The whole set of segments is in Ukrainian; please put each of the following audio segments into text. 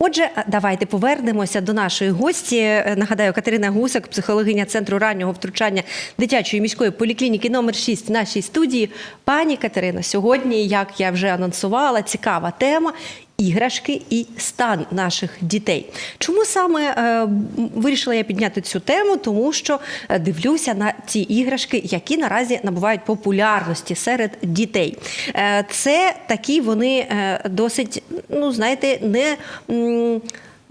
Отже, давайте повернемося до нашої гості. Е, Нагадаю, Катерина Гусак, психологиня центру раннього втручання дитячої міської поліклініки номер 6 в нашій студії. Пані Катерина, сьогодні, як я вже анонсувала, цікава тема. Іграшки і стан наших дітей. Чому саме е, вирішила я підняти цю тему? Тому що е, дивлюся на ці іграшки, які наразі набувають популярності серед дітей. Е, це такі вони е, досить, ну знаєте, не. м,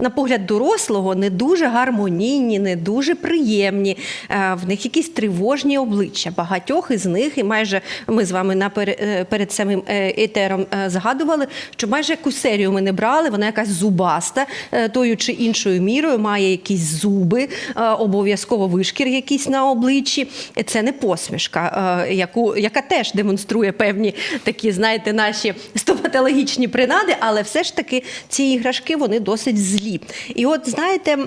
на погляд дорослого не дуже гармонійні, не дуже приємні. Е, В них якісь тривожні обличчя. Багатьох із них, і майже ми з вами е, перед самим е, етером згадували, що майже яку серію ми не брали, вона якась зубаста, тою чи іншою мірою, має якісь зуби, обов'язково вишкір якийсь на обличчі. Це не посмішка, яку, яка теж демонструє певні такі, знаєте, наші стоматологічні принади, але все ж таки ці іграшки вони досить злі. І от знаєте,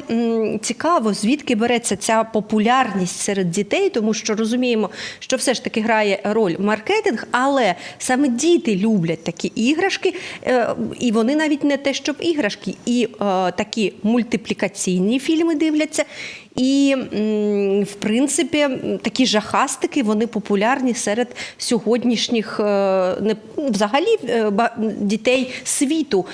цікаво, звідки береться ця популярність серед дітей, тому що розуміємо, що все ж таки грає роль маркетинг, але саме діти люблять такі іграшки, е, і вони навіть не те, щоб іграшки, і е, такі мультиплікаційні фільми дивляться. І в принципі такі жахастики вони популярні серед сьогоднішніх е, не взагалі е, дітей світу.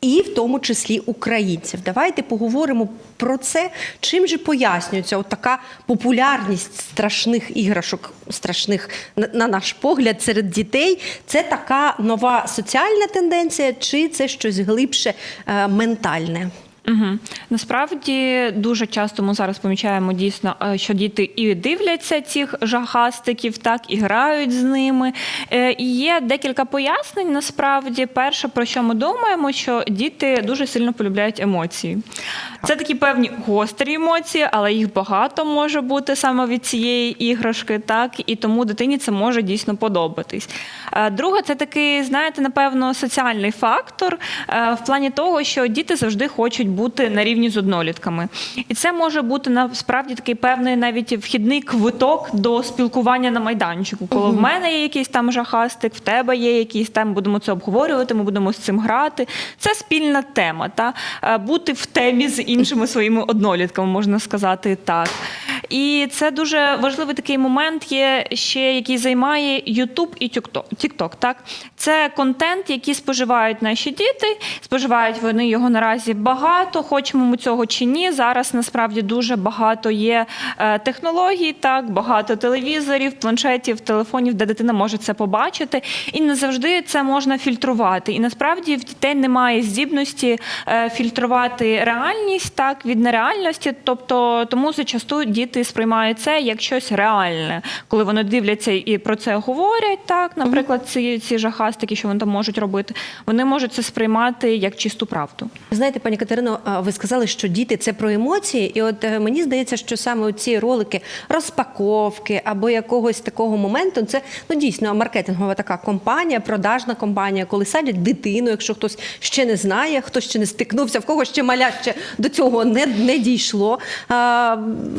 І в тому числі українців. Давайте поговоримо про це. Чим же пояснюється от така популярність страшних іграшок, страшних на, на наш погляд серед дітей. Це така нова соціальна тенденція, чи це щось глибше е, ментальне? Угу. Насправді дуже часто ми зараз помічаємо дійсно, е, що діти і дивляться цих жахастиків, так і грають з ними. Е, І є декілька пояснень. Насправді, перше, про що ми думаємо, що діти дуже сильно полюбляють емоції. Це такі певні гострі емоції, але їх багато може бути саме від цієї іграшки, так і тому дитині це може дійсно подобатись. Е, Друге, це такий, знаєте, напевно, соціальний фактор е, в плані того, що діти завжди хочуть бути на рівні з однолітками. І це може бути насправді такий певний навіть вхідний квиток до спілкування на майданчику. Коли в мене є якийсь там жахастик, в тебе є якийсь там, будемо це обговорювати, ми будемо з цим грати. Це спільна тема. Та? Е, Бути в темі з іншими своїми однолітками, можна сказати так. І це дуже важливий такий момент є ще, який займає YouTube і TikTok. TikTok, так? Це контент, який споживають наші діти. Споживають вони його наразі багато, хочемо ми цього чи ні. Зараз насправді дуже багато є е, технологій, так, багато телевізорів, планшетів, телефонів, де дитина може це побачити. І не завжди це можна фільтрувати. І насправді в дітей немає здібності е, фільтрувати реальність так від нереальності. Тобто тому зачасту діти сприймають це як щось реальне, коли вони дивляться і про це говорять. Так, наприклад, ці, ці жахастики, що вони там можуть робити, вони можуть це сприймати як чисту правду. Знаєте, пані Катерино, ви сказали, що діти це про емоції, і от е, мені здається, що саме ці ролики розпаковки або якогось такого моменту, це ну дійсно маркетингова така компанія, продажна компанія, коли садять дитину, якщо хтось ще не знає, хтось ще не стикнувся, в кого ще маля ще до цього не, не дійшло. А,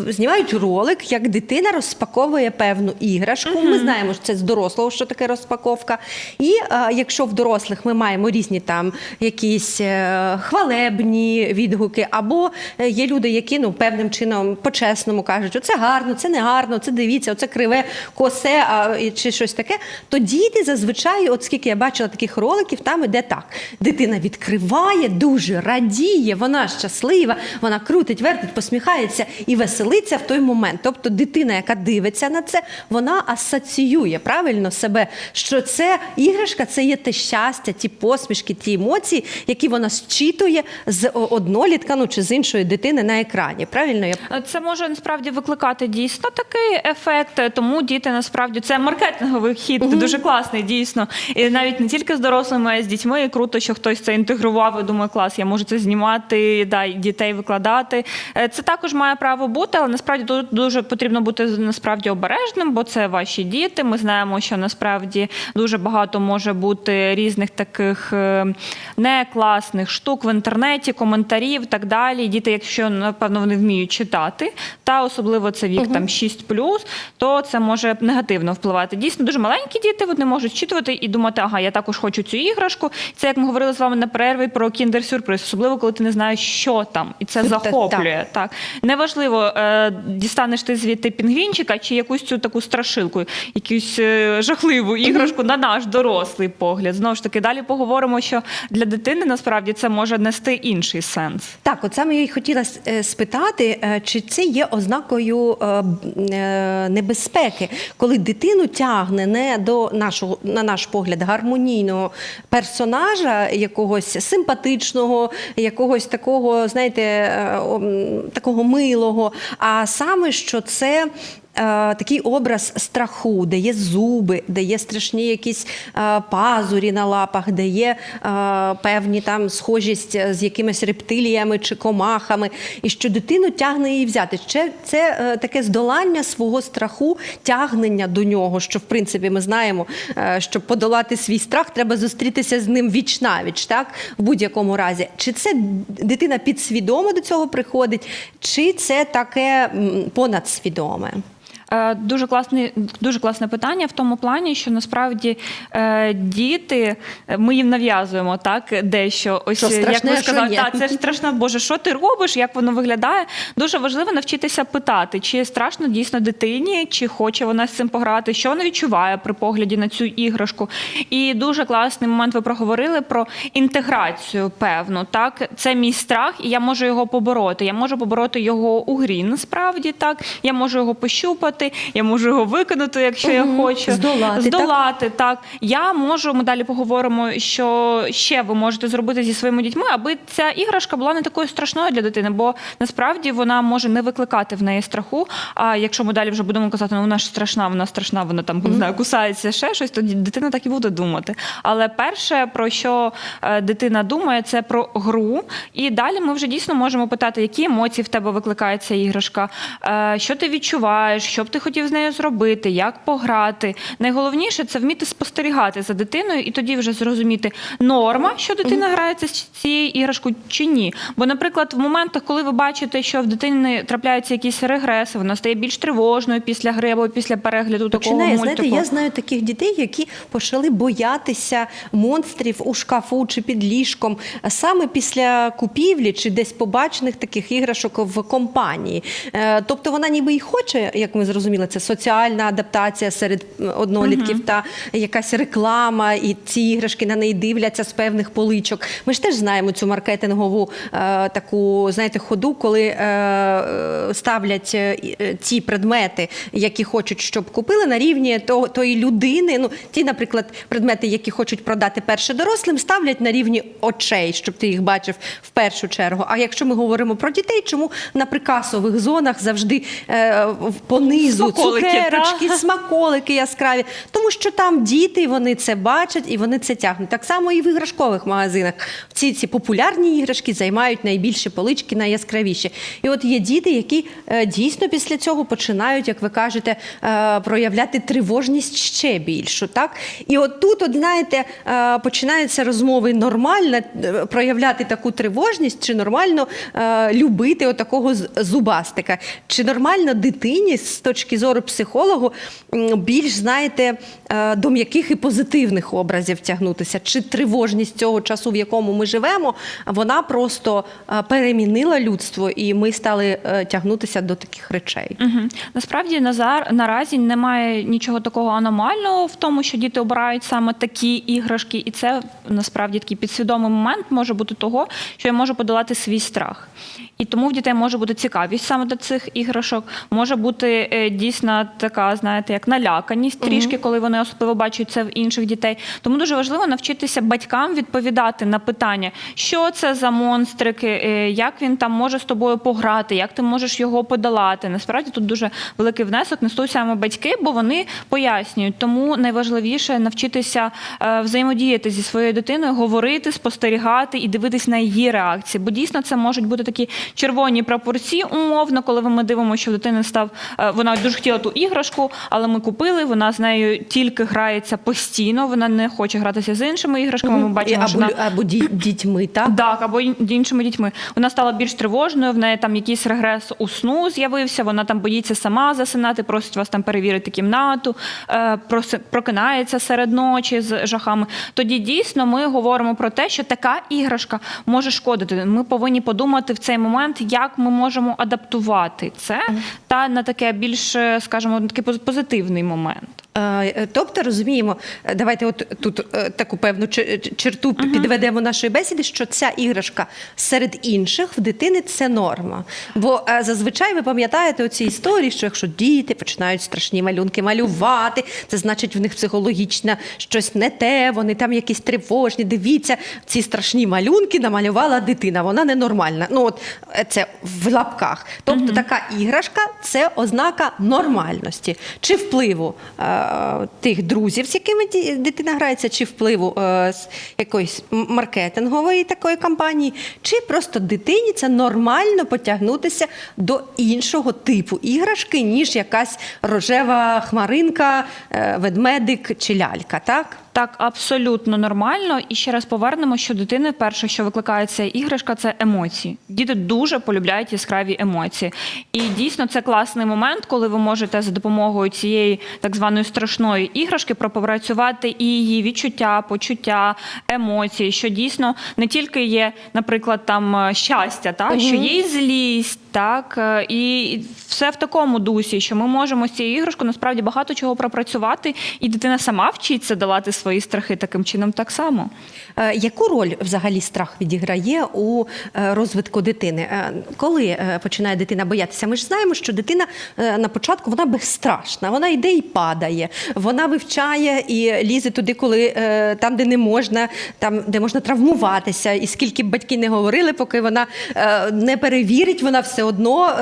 знімають ролик, як дитина розпаковує певну іграшку. Ми знаємо, що це з дорослого, що таке розпаковка. І а, якщо в дорослих ми маємо різні там якісь е, хвалебні відгуки, або е, є люди, які ну певним чином по-чесному кажуть, оце гарно, це не гарно, це дивіться, оце криве, косе а, чи щось таке, то діти зазвичай, от скільки я бачила таких роликів, там іде так: дитина відкриває, дуже радіє, вона щаслива, вона крутить, вертить, посміхається і веселиться в той момент. Тобто дитина, яка дивиться на це, вона асоціює правильно себе, що це іграшка, це є те щастя, ті посмішки, ті емоції, які вона зчитує з однолітка ну, чи з іншої дитини на екрані. Правильно я Це може насправді викликати дійсно такий ефект, тому діти насправді це маркетинговий хід дуже класний, дійсно. І навіть не тільки з дорослими, а й з дітьми. І круто, що хтось це інтегрував і думає, клас, я можу це знімати, да, дітей викладати. Е, Це також має право бути, але насправді дуже потрібно бути насправді обережним, бо це ваші діти. Ми знаємо, що насправді дуже багато може бути різних таких е, некласних штук в інтернеті, коментарів, так далі. Діти, якщо напевно вони вміють читати, та особливо це вік там 6+, то це може негативно впливати. Дійсно, дуже маленькі діти вони можуть читувати і думати, ага, я також хочу цю іграшку. Це як ми говорили з вами на перерві про кіндер-сюрприз, особливо коли ти не знаєш, що там, і це захоплює. Так неважливо, е, дістанеш ти звідти пінгвінчика чи якусь цю таку страшилку, якусь е, жахливу іграшку на наш дорослий погляд. Знову ж таки, далі поговоримо, що для дитини насправді це може нести інший сенс. Так, от саме я й хотіла е, спитати, е, чи це є ознакою небезпеки, коли дитину тягне не до нашого, на наш погляд, гармонійного персонажа, якогось симпатичного, якогось такого, знаєте, такого милого, а саме що це. Е, Такий образ страху, де є зуби, де є страшні якісь е, пазурі на лапах, де є е, певні там схожість з якимись рептиліями чи комахами, і що дитину тягне її взяти. Це е, таке здолання свого страху, тягнення до нього. Що в принципі ми знаємо, щоб подолати свій страх, треба зустрітися з ним віч навіч, так в будь-якому разі. Чи це дитина підсвідомо до цього приходить, чи це таке понадсвідоме? Е, Дуже класне, дуже класне питання в тому плані, що насправді е, діти, е, ми їм нав'язуємо так дещо. Ось Що як ви сказали, так, це страшно, Боже, що ти робиш, як воно виглядає. Дуже важливо навчитися питати, чи страшно дійсно дитині, чи хоче вона з цим пограти, що вона відчуває при погляді на цю іграшку. І дуже класний момент ви проговорили про інтеграцію, певну. Так, це мій страх, і я можу його побороти. Я можу побороти його у грі, насправді так. Я можу його пощупати, я можу його викинути, якщо я хочу. Здолати, Здолати, так. Я можу, ми далі поговоримо, що ще ви можете зробити зі своїми дітьми, аби ця іграшка була не такою страшною для дитини, бо насправді вона може не викликати в неї страху. А якщо ми далі вже будемо казати, ну вона ж страшна, вона страшна, вона там не знаю, кусається ще щось, то дитина так і буде думати. Але перше, про що е, дитина думає, це про гру. І далі ми вже дійсно можемо питати, які емоції в тебе викликає ця іграшка, е, що ти відчуваєш, що б ти хотів з нею зробити, як пограти. Найголовніше це вміти спостерігати за дитиною і тоді вже зрозуміти норма, що дитина грається з цією іграшкою чи ні. Бо, наприклад, в моментах, коли ви бачите, що в дитини трапляються якісь регреси, вона стає більш тривожною після гри або після перегляду такого Починає, мультику. знаєте, я знаю таких дітей, які почали боятися монстрів у шкафу чи під ліжком саме після купівлі чи десь побачених таких іграшок в компанії. Е, Тобто вона ніби і хоче, як ми зрозуміли, це соціальна адаптація серед однолітків та якась реклама, і ці іграшки на неї дивляться з певних поличок. Ми ж теж знаємо цю маркетингову е, таку, знаєте, ходу, коли е, е, ставлять е, е, ці предмети, які хочуть, щоб купили на рівні того, тої людини. Ну, ті, наприклад, предмети, які хочуть продати перше дорослим, ставлять на рівні очей, щоб ти їх бачив в першу чергу. А якщо ми говоримо про дітей, чому на прикасових зонах завжди е, в- Смаколики, цукерочки, та? смаколики яскраві, тому що там діти вони це бачать і вони це тягнуть. Так само і в іграшкових магазинах. Ці ці популярні іграшки займають найбільші полички, найяскравіші. І от є діти, які е, дійсно після цього починають, як ви кажете, е, проявляти тривожність ще більшу. Так і от тут, от знаєте, е, починаються розмови нормально проявляти таку тривожність, чи нормально любити отакого з- зубастика, чи нормально дитині з точки зору психологу більш знаєте е, до м'яких і позитивних образів тягнутися, чи тривожність цього часу, в якому ми живемо, вона просто е, перемінила людство, і ми стали е, тягнутися до таких речей. Угу. Насправді назар наразі немає нічого такого аномального в тому, що діти обирають саме такі іграшки, і це насправді такий підсвідомий момент може бути того, що я можу подолати свій страх. І тому в дітей може бути цікавість саме до цих іграшок. Може бути дійсно така, знаєте, як наляканість трішки, коли вони особливо бачать це в інших дітей. Тому дуже важливо навчитися батькам відповідати на питання, що це за монстрики, е, як він там може з тобою пограти, як ти можеш його подолати. Насправді тут дуже великий внесок несуть саме батьки, бо вони пояснюють. Тому найважливіше навчитися е, взаємодіяти зі своєю дитиною, говорити, спостерігати і дивитись на її реакції. Бо дійсно це можуть бути такі червоні прапорці, умовно, коли ми дивимося, що в дитини став е, вона дуже хотіла ту іграшку, але ми купили. Вона з нею тільки грається постійно. Вона не хоче гратися з іншими іграшками. Ми бачимо, або, що вона або дітьми, так? так, або іншими дітьми. Вона стала більш тривожною, в неї там якийсь регрес у сну з'явився, вона там боїться сама засинати, просить вас там перевірити кімнату, е, прокинається серед ночі з жахами. Тоді дійсно ми говоримо про те, що така іграшка може шкодити. Ми повинні подумати в цей момент, як ми можемо адаптувати це та на таке більш, е, скажімо, такий позитивний момент. Е, Тобто розуміємо, е, давайте от тут е, таку певну чер- ч- черту підведемо нашої бесіди, що ця іграшка серед інших в дитини це норма. Бо зазвичай ви пам'ятаєте оці історії, що якщо діти починають страшні малюнки малювати, це значить в них психологічно щось не те, вони там якісь тривожні. Дивіться, ці страшні малюнки намалювала дитина. Вона ненормальна. Ну от це в лапках. Тобто така іграшка це ознака нормальності чи впливу тих друзів, з якими дитина грається, чи впливу е, якоїсь маркетингової такої кампанії, чи просто дитині це нормально потягнутися до іншого типу іграшки, ніж якась рожева хмаринка, е, ведмедик чи лялька, так? Так, абсолютно нормально. І ще раз повернемо, що дитини перше, що викликає ця іграшка, це емоції. Діти дуже полюбляють яскраві емоції. І дійсно це класний момент, коли ви можете за допомогою цієї так званої страшної іграшки пропрацювати і її відчуття, почуття, емоції, що дійсно не тільки є, наприклад, там е, щастя, так що є і злість, так е, і все в такому дусі, що ми можемо з цією іграшкою насправді багато чого пропрацювати, і дитина сама вчиться долати свої страхи таким чином так само. Е, Яку роль взагалі страх відіграє у е, розвитку дитини? Е, Коли починає дитина боятися? Ми ж знаємо, що дитина на початку вона безстрашна, вона йде і падає, вона вивчає і лізе туди, коли там, де не можна, там де можна травмуватися. І скільки б батьки не говорили, поки вона не перевірить, вона все одно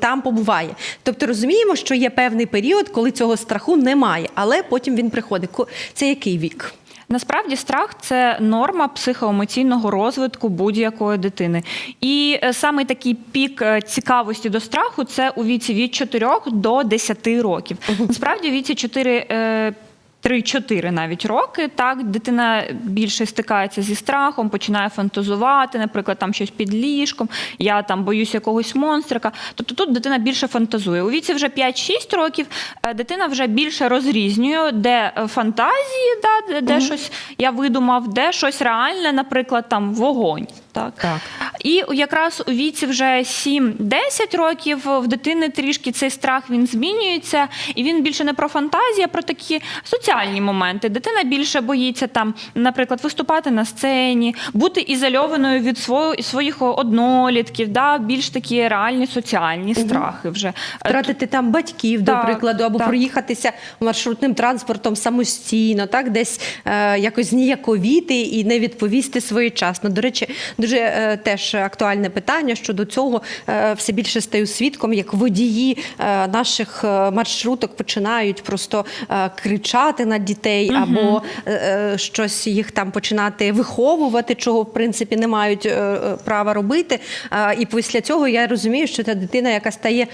там побуває. Тобто розуміємо, що є певний період, коли цього страху немає, але потім він приходить. Це який вік? Насправді страх це норма психоемоційного розвитку будь-якої дитини. І е, саме такий пік е, цікавості до страху це у віці від 4 до 10 років. Насправді у віці 4 е, 3-4 навіть роки, так дитина більше стикається зі страхом, починає фантазувати, наприклад, там щось під ліжком, я там боюсь якогось монстрика. Тобто тут дитина більше фантазує. У віці вже 5-6 років е, дитина вже більше розрізнює, де е, фантазії, да, де, де щось я видумав, де щось реальне, наприклад, там вогонь. Так. Так. І якраз у віці вже 7-10 років в дитини трішки цей страх він змінюється, і він більше не про фантазії, а про такі соціальні моменти. Дитина більше боїться там, наприклад, виступати на сцені, бути ізольованою від свого, своїх однолітків, да, більш такі реальні соціальні страхи вже. Втратити там батьків, до Так, прикладу, або так. проїхатися маршрутним транспортом самостійно, так десь е, якось зніяковіти і не відповісти своєчасно. До речі, дуже е, теж актуальне питання щодо цього. Е, все більше стаю свідком, як водії е, наших маршруток починають просто кричати на дітей або щось їх там починати виховувати, чого в принципі не мають права робити. І після цього я розумію, що та дитина, яка стає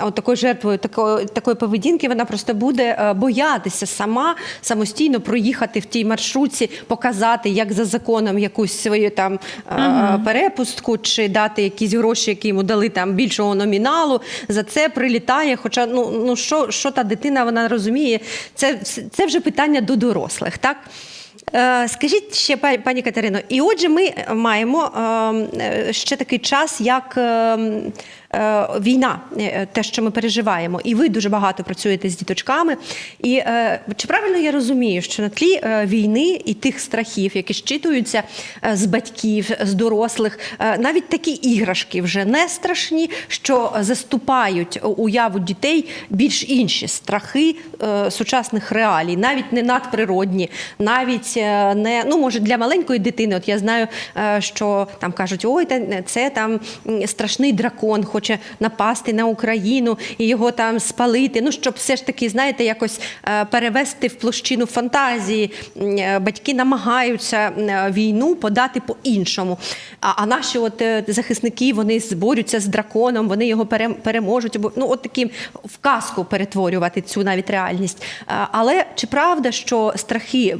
от такою жертвою такої, такої поведінки, вона просто буде боятися сама самостійно проїхати в тій маршрутці, показати, як за законом якусь свою там е, перепустку, чи дати якісь гроші, які йому дали там більшого номіналу. За це прилітає. Хоча ну, ну що, що та дитина вона розуміє, це, це вже питання до дорослих, так? Е, Скажіть ще, пані Катерино, і отже, ми маємо е, е, ще такий час, як е, е, війна, е, те, що ми переживаємо, і ви дуже багато працюєте з діточками. І е, чи правильно я розумію, що на тлі е, війни і тих страхів, які щитуються е, з батьків, з дорослих, е, навіть такі іграшки вже не страшні, що заступають уяву дітей більш інші страхи е, сучасних реалій, навіть не надприродні, навіть е, не ну може для маленької дитини. От я знаю, е, що там кажуть, ой, це там страшний дракон хоче напасти на Україну і його там спалити. Ну щоб все ж таки, знаєте, якось е, перевести в площину фантазії. Е, Батьки намагаються е, війну подати по-іншому. А, наші от захисники вони зборються з драконом, вони його перем- переможуть. Ну от таким в казку перетворювати цю навіть реальність. Але чи правда, що страхи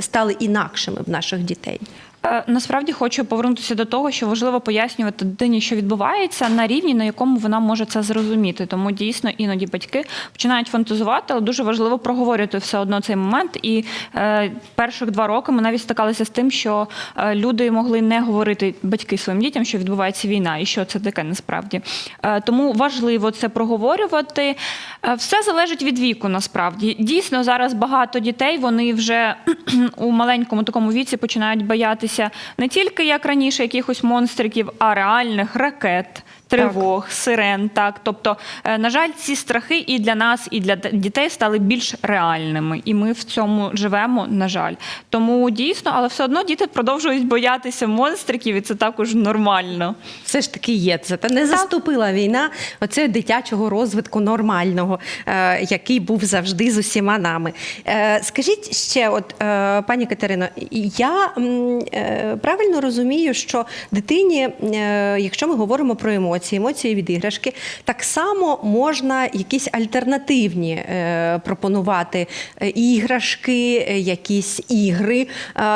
стали інакшими в наших дітей? Е, Насправді хочу повернутися до того, що важливо пояснювати дитині, що відбувається на рівні, на якому вона може це зрозуміти. Тому дійсно іноді батьки починають фантазувати, але дуже важливо проговорювати все одно цей момент. І е, перших два роки ми навіть стикалися з тим, що е, люди могли не говорити батьки своїм дітям, що відбувається війна, і що це таке насправді. Е, тому важливо це проговорювати. Е, все залежить від віку, насправді. Дійсно, зараз багато дітей вони вже у маленькому такому віці починають боятися не тільки як раніше якихось монстриків, а реальних ракет. Тривог, сирен, так тобто, е, на жаль, ці страхи і для нас, і для дітей стали більш реальними, і ми в цьому живемо. На жаль, тому дійсно, але все одно діти продовжують боятися монстриків, і це також нормально. Все ж таки є це. Та не заступила війна оцього дитячого розвитку нормального, е, який був завжди з усіма нами. Е, скажіть ще, от пані Катерино, я правильно розумію, що дитині, якщо ми говоримо про емоції, емоції від іграшки, так само можна якісь альтернативні е, пропонувати е, іграшки, е, якісь ігри,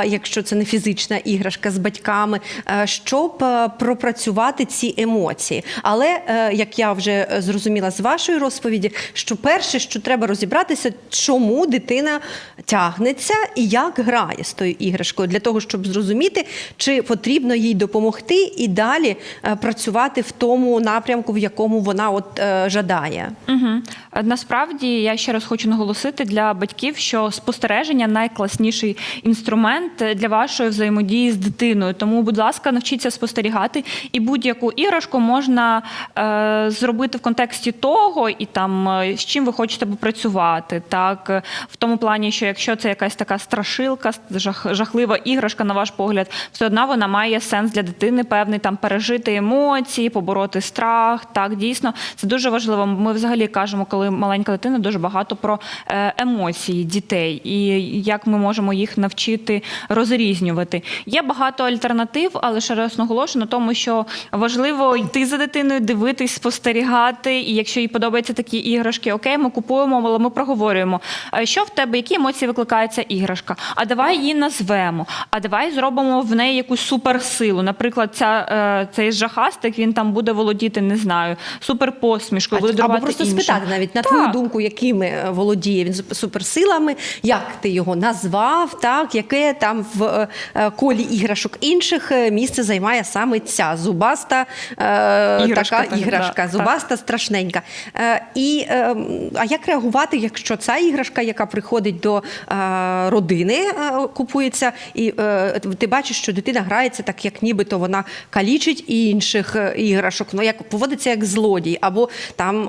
якщо це не фізична іграшка з батьками, щоб пропрацювати ці емоції. Але як я вже зрозуміла з вашої розповіді, що перше, що треба розібратися, чому дитина тягнеться і як грає з тою іграшкою, для того, щоб зрозуміти, чи потрібно їй допомогти і далі працювати в тому напрямку, в якому вона от е, жадає. Угу. Насправді я ще раз хочу наголосити для батьків, що спостереження найкласніший інструмент для вашої взаємодії з дитиною. Тому, будь ласка, навчіться спостерігати, і будь-яку іграшку можна е, зробити в контексті того, і там е, з чим ви хочете попрацювати. Так, Е, в тому плані, що якщо це якась така страшилка, жах, жахлива іграшка, на ваш погляд, все одно вона має сенс для дитини, певний там пережити емоції, побороти страх. Так, дійсно, це дуже важливо. Ми взагалі кажемо, коли маленька дитина, дуже багато про е, емоції дітей і як ми можемо їх навчити розрізнювати. Є багато альтернатив, але ще раз наголошую на тому, що важливо йти за дитиною, дивитись, спостерігати. І якщо їй подобаються такі іграшки, окей, ми купуємо, але ми проговорюємо. е, Що в тебе, які емоції викликає ця іграшка? А давай її назвемо. А давай зробимо в неї якусь суперсилу. Наприклад, ця, е, цей жахастик він там буде володіти, не знаю, суперпосмішкою, Або просто іншим. спитати навіть на Так. твою думку, якими е, володіє він суперсилами, як ти його назвав, так яке там в е, е, колі іграшок інших місце займає саме ця зубаста е, Іграшка, така так, іграшка, да, зубаста, страшненька. Е, і е, а як реагувати, якщо ця іграшка, яка приходить до е, родини, е, купується, і е, ти бачиш, що дитина грається так, як нібито вона калічить інших е, іграшок, ну як поводиться як злодій, або там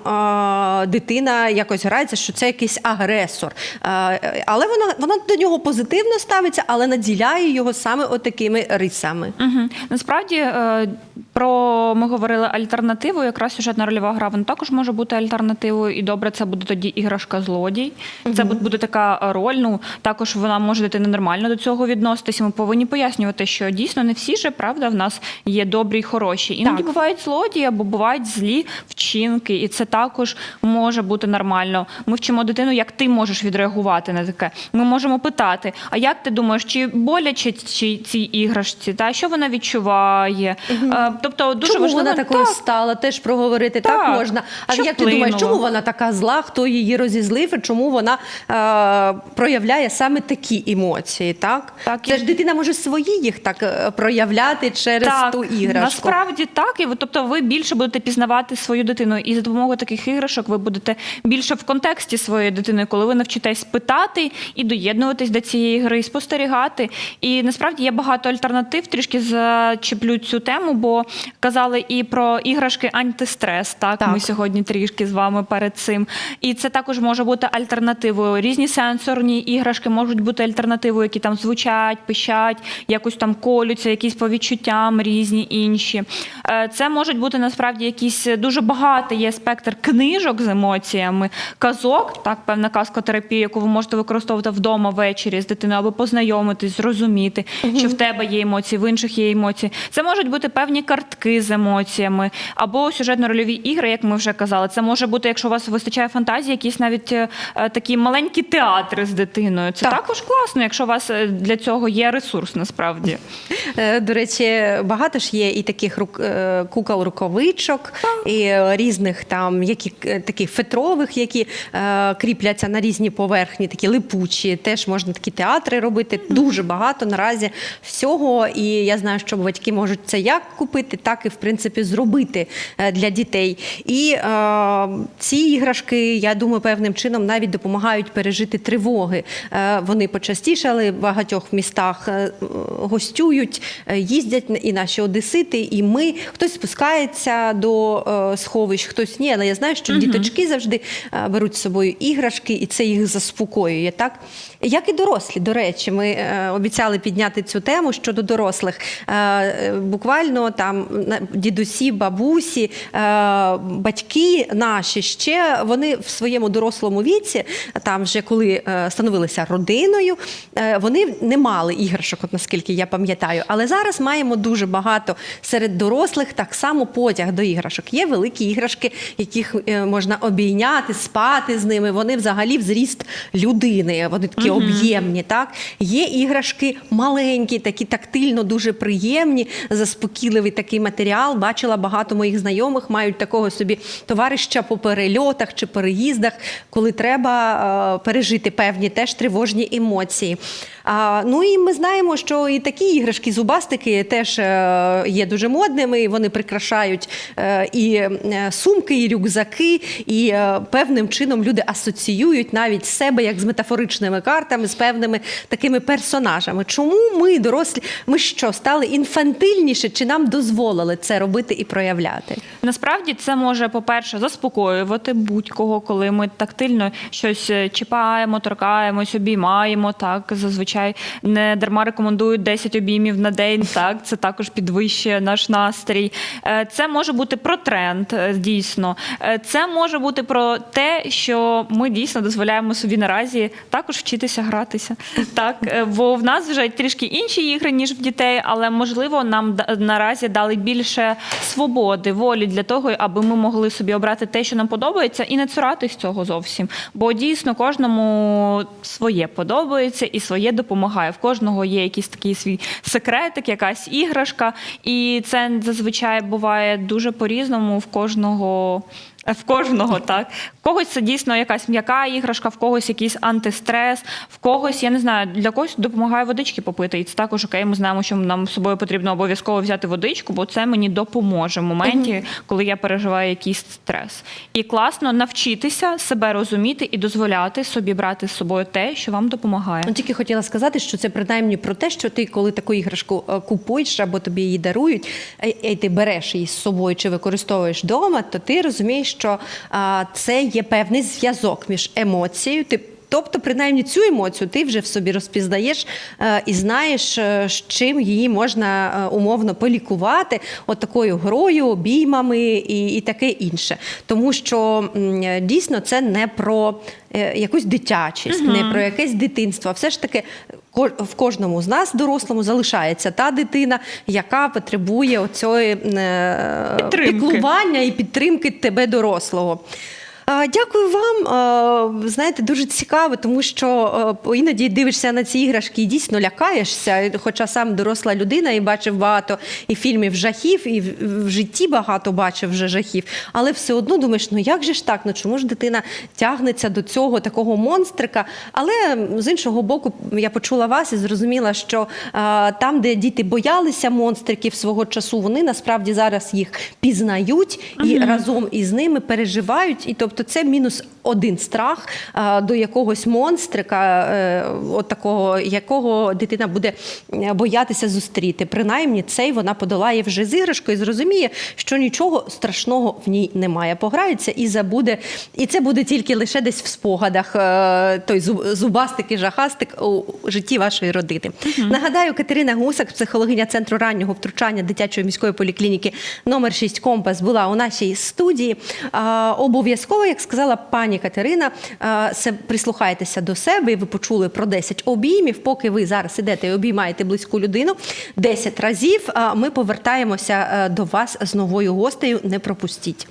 е, дитина якось грається, що це якийсь агресор. Е, але вона, вона до нього позитивно ставиться, але наділяє його саме отакими рисами. Угу. Насправді е, про ми говорили альтернативу. Якраз сюжетна рольова гра вона також може бути альтернативою, і добре, це буде тоді іграшка злодій. Це буде- така е, роль. Ну також вона може дитина нормально до цього відноситися. Ми повинні пояснювати, що дійсно не всі же правда в нас є добрі й хороші. Іноді Так. бувають злодії або бувають злі вчинки, і це також може бути нормально. Ми вчимо дитину, як ти можеш відреагувати на таке. Ми можемо питати: а як ти думаєш, чи боляче чи цій іграшці? Та що вона відчуває? Е, Тобто дуже чому важливо вона такою так, стала? Теж проговорити так, Так. можна. А як ти думаєш, чому вона така зла? Хто її розізлив? і Чому вона е, проявляє саме такі емоції? Так, Так, це і- ж дитина може свої їх так е, проявляти через так, ту іграшку. Насправді так, і тобто ви більше будете пізнавати свою дитину. І за допомогою таких іграшок ви будете більше в контексті своєї дитини, коли ви навчитесь питати і доєднуватись до цієї гри, і спостерігати. І насправді є багато альтернатив. Трішки зачеплю цю тему, бо казали і про іграшки антистрес. Так, Так. ми сьогодні трішки з вами перед цим. І це також може бути альтернативою. Різні сенсорні іграшки можуть бути альтернативою, які там звучать, пищать, якось там колються, якісь по відчуттям різні інші. Е, Це можуть бути насправді якісь дуже багатий є спектр книжок з емоціями, казок, так, певна казкотерапія, яку ви можете використовувати вдома ввечері з дитиною, аби познайомитись, зрозуміти, що в тебе є емоції, в інших є емоції. Це можуть бути певні картки з емоціями, або сюжетно-рольові ігри, як ми вже казали. Це може бути, якщо у вас вистачає фантазії, якісь навіть е, е, такі маленькі театри з дитиною. Це Так. також класно, якщо у вас е, для цього є ресурс, насправді. Е, До речі, багато ж є і таких рук, е, кукол рукавичок, і е, різних там, які е, таких фетрових, які е, кріпляться на різні поверхні, такі липучі. Теж можна такі театри робити. Дуже багато наразі всього. І я знаю, що батьки можуть це як купити, так і в принципі зробити е, для дітей. І е, ці іграшки, я думаю, певним чином навіть допомагають пережити тривоги. Е, вони почастішали в багатьох містах е, гостюють, їздять і наші одесити, і ми. Хтось спускається до е, сховищ, хтось ні. Але я знаю, що діточки завжди е, беруть з собою іграшки, і це їх заспокоює. Так як і дорослі, до речі, ми е, обіцяли підняти цю тему щодо дорослих. Е, Буквально там дідусі, бабусі, е, батьки наші ще вони в своєму дорослому віці, там вже коли становилися родиною, вони не мали іграшок, наскільки я пам'ятаю. Але зараз маємо дуже багато серед дорослих так само потяг до іграшок. Є великі іграшки, яких можна обійняти, спати з ними. Вони взагалі в зріст людини. Вони такі об'ємні. Так є іграшки маленькі, такі тактильно дуже приємні, заспокійливий такий матеріал. Бачила багато моїх знайомих мають такого собі товариша по перельотах чи переїздах, коли треба е, пережити певні теж тривожні емоції. А, ну і ми знаємо, що і такі іграшки, зубастики теж е, є дуже модними. і Вони прикрашають е, і е, сумки, і рюкзаки, і певним чином люди асоціюють навіть себе як з метафоричними картами, з певними такими персонажами. Чому ми, дорослі, ми що стали інфантильніше, чи нам дозволили це робити і проявляти? Насправді це може, по-перше, заспокоювати будь-кого, коли ми тактильно щось чіпаємо, торкаємось, обіймаємо. Так зазвичай не дарма рекомендують 10 обіймів на день. Так, це також підвищує наш настрій. Е, Це може бути про тренд, е, дійсно. Е, Це може бути про те, що ми дійсно дозволяємо собі наразі також вчитися гратися. Так, бо в нас вже трішки інші ігри, ніж в дітей, але можливо нам наразі дали більше свободи, волі для того, аби ми могли собі обрати те, що нам подобається, і не цуратись цього зовсім. Бо дійсно кожному своє подобається і своє допомагає. В кожного є якийсь такий свій секретик, якась іграшка, і це зазвичай буває дуже по-різному в кожного. В кожного так. В когось це дійсно якась м'яка іграшка, в когось якийсь антистрес, в когось, я не знаю, для когось допомагає водички попити. І це також окей. Ми знаємо, що нам з собою потрібно обов'язково взяти водичку, бо це мені допоможе в моменті, коли я переживаю якийсь стрес. І класно навчитися себе розуміти і дозволяти собі брати з собою те, що вам допомагає. Ну, тільки хотіла сказати, що це принаймні про те, що ти, коли таку іграшку е, купуєш або тобі її дарують, е, і ти береш її з собою чи використовуєш вдома, то ти розумієш, що це є певний зв'язок між емоцією. Ти Тобто, принаймні, цю емоцію ти вже в собі розпізнаєш е, і знаєш, е, з чим її можна е, умовно полікувати, от такою грою, обіймами і, і таке інше. Тому що е, дійсно це не про е, якусь дитячість, не про якесь дитинство. Все ж таки ко- в кожному з нас, дорослому, залишається та дитина, яка потребує оцього піклування і підтримки тебе дорослого. Дякую вам. Знаєте, дуже цікаво, тому що іноді дивишся на ці іграшки і дійсно лякаєшся. Хоча сам доросла людина і бачив багато і фільмів жахів, і в- житті багато бачив вже жахів. Але все одно думаєш, ну як же ж так? Ну чому ж дитина тягнеться до цього такого монстрика? Але з іншого боку, я почула вас і зрозуміла, що там, де діти боялися монстриків свого часу, вони насправді зараз їх пізнають і разом із ними переживають. І тобто це мінус один страх а, до якогось монстрика, е, от такого, якого дитина буде е, боятися зустріти. Принаймні, цей вона подолає вже з іграшкою і зрозуміє, що нічого страшного в ній немає. Пограється і забуде. І це буде тільки лише десь в спогадах е, той зуб- зубастик і жахастик у житті вашої родини. Нагадаю, Катерина Гусак, психологиня центру раннього втручання дитячої міської поліклініки номер 6 Компас, була у нашій студії. Обов'язково, як сказала пані Катерина, це прислухайтеся до себе, і ви почули про 10 обіймів. Поки ви зараз ідете і обіймаєте близьку людину 10 разів. Ми повертаємося е, до вас з новою гостею. Не пропустіть.